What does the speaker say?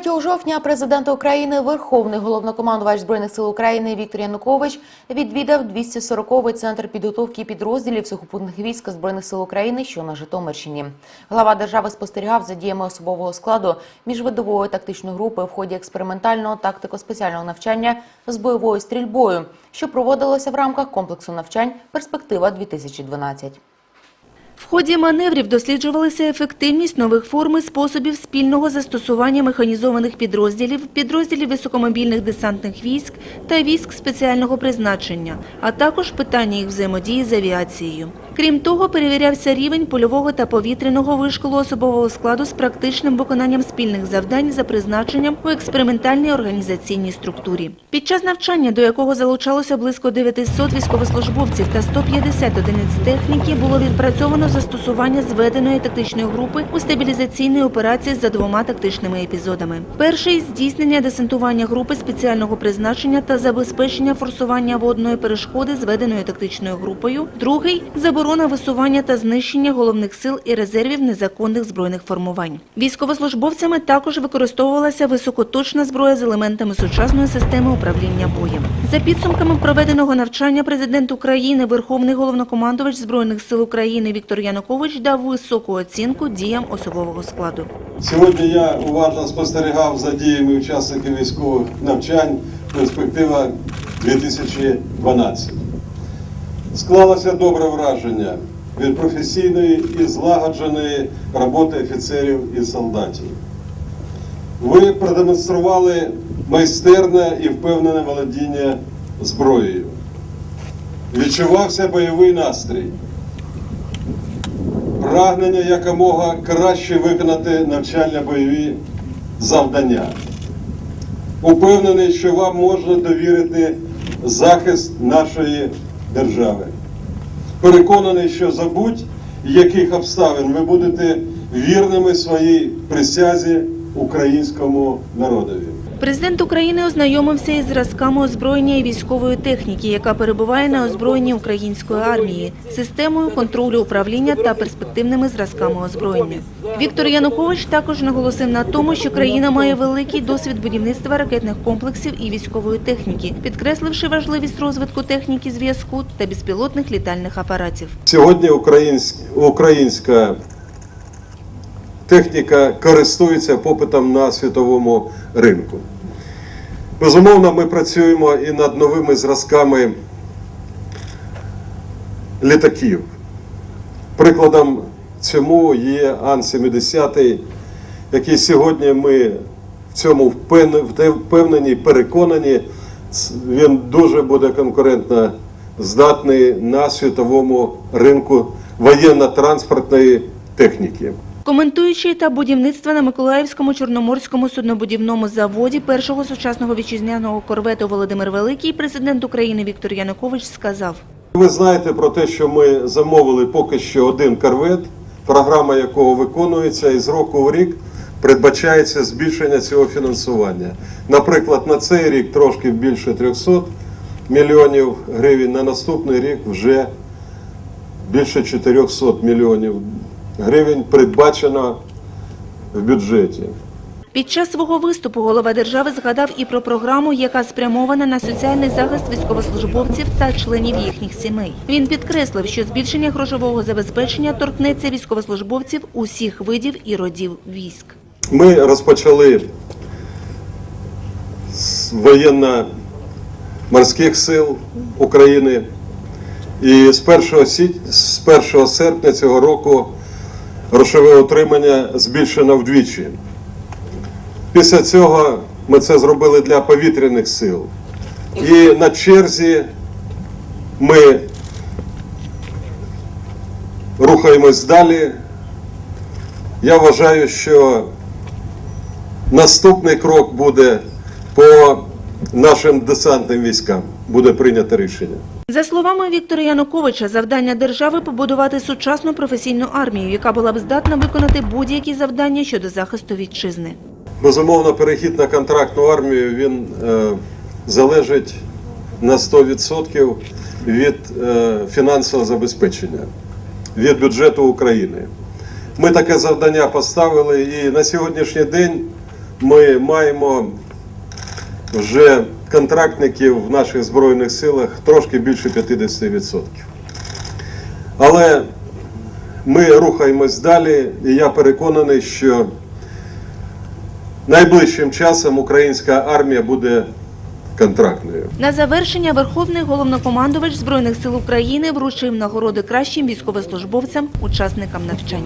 3 жовтня президент України, Верховний головнокомандувач збройних сил України Віктор Янукович відвідав 240-й центр підготовки підрозділів сухопутних військ збройних сил України, що на Житомирщині. Глава держави спостерігав за діями особового складу міжвидової тактичної групи в ході експериментального тактико-спеціального навчання з бойовою стрільбою, що проводилося в рамках комплексу навчань Перспектива 2012 В ході маневрів досліджувалася ефективність нових форм і способів спільного застосування механізованих підрозділів, підрозділів високомобільних десантних військ та військ спеціального призначення, а також питання їх взаємодії з авіацією. Крім того, перевірявся рівень польового та повітряного вишколу особового складу з практичним виконанням спільних завдань за призначенням у експериментальній організаційній структурі. Під час навчання, до якого залучалося близько 900 військовослужбовців та 150 одиниць техніки, було відпрацьовано застосування зведеної тактичної групи у стабілізаційній операції за двома тактичними епізодами. Перший здійснення десантування групи спеціального призначення та забезпечення форсування водної перешкоди зведеною тактичною групою. Другий заборона висування та знищення головних сил і резервів незаконних збройних формувань. Військовослужбовцями також використовувалася високоточна зброя з елементами сучасної системи управління боєм. За підсумками проведеного навчання президент України, Верховний головнокомандувач збройних сил України Віктор Янукович дав високу оцінку діям особового складу. Сьогодні я уважно спостерігав за діями учасників військових навчань перспектива 2012. Склалося добре враження від професійної і злагодженої роботи офіцерів і солдатів. Ви продемонстрували майстерне і впевнене володіння зброєю. Відчувався бойовий настрій прагнення якомога краще виконати навчально-бойові завдання. Упевнений, що вам можна довірити захист нашої держави. Переконаний, що за будь-яких обставин ви будете вірними своїй присязі українському народові. Президент України ознайомився із зразками озброєння і військової техніки, яка перебуває на озброєнні української армії, системою контролю управління та перспективними зразками озброєння. Віктор Янукович також наголосив на тому, що країна має великий досвід будівництва ракетних комплексів і військової техніки, підкресливши важливість розвитку техніки зв'язку та безпілотних літальних апаратів. Сьогодні українськ- українська техніка користується попитом на світовому ринку. Безумовно, ми працюємо і над новими зразками літаків. Прикладом цьому є Ан-70, який сьогодні ми в цьому впевнені, переконані, він дуже буде конкурентно здатний на світовому ринку воєнно-транспортної техніки. Коментуючи етап будівництва на Миколаївському чорноморському суднобудівному заводі першого сучасного вітчизняного корвету Володимир Великий, президент України Віктор Янукович сказав. Ви знаєте про те, що ми замовили поки що один корвет, програма якого виконується, і з року в рік передбачається збільшення цього фінансування. Наприклад, на цей рік трошки більше 300 мільйонів гривень, на наступний рік вже більше 400 мільйонів гривень передбачено в бюджеті. Під час свого виступу голова держави згадав і про програму, яка спрямована на соціальний захист військовослужбовців та членів їхніх сімей. Він підкреслив, що збільшення грошового забезпечення торкнеться військовослужбовців усіх видів і родів військ. Ми розпочали з воєнно-морських сил України. І з 1, сі- з 1 серпня цього року грошове утримання збільшено вдвічі. Після цього ми це зробили для повітряних сил. І на черзі ми рухаємось далі. Я вважаю, що наступний крок буде по нашим десантним військам. Буде прийнято рішення. За словами Віктора Януковича, завдання держави побудувати сучасну професійну армію, яка була б здатна виконати будь-які завдання щодо захисту вітчизни. Безумовно, перехід на контрактну армію він е, залежить на 100% від е, фінансового забезпечення, від бюджету України. Ми таке завдання поставили і на сьогоднішній день ми маємо вже контрактників в наших Збройних силах трошки більше 50%. Але ми рухаємось далі, і я переконаний, що найближчим часом українська армія буде контрактною. На завершення Верховний головнокомандувач Збройних сил України вручив нагороди кращим військовослужбовцям, учасникам навчань.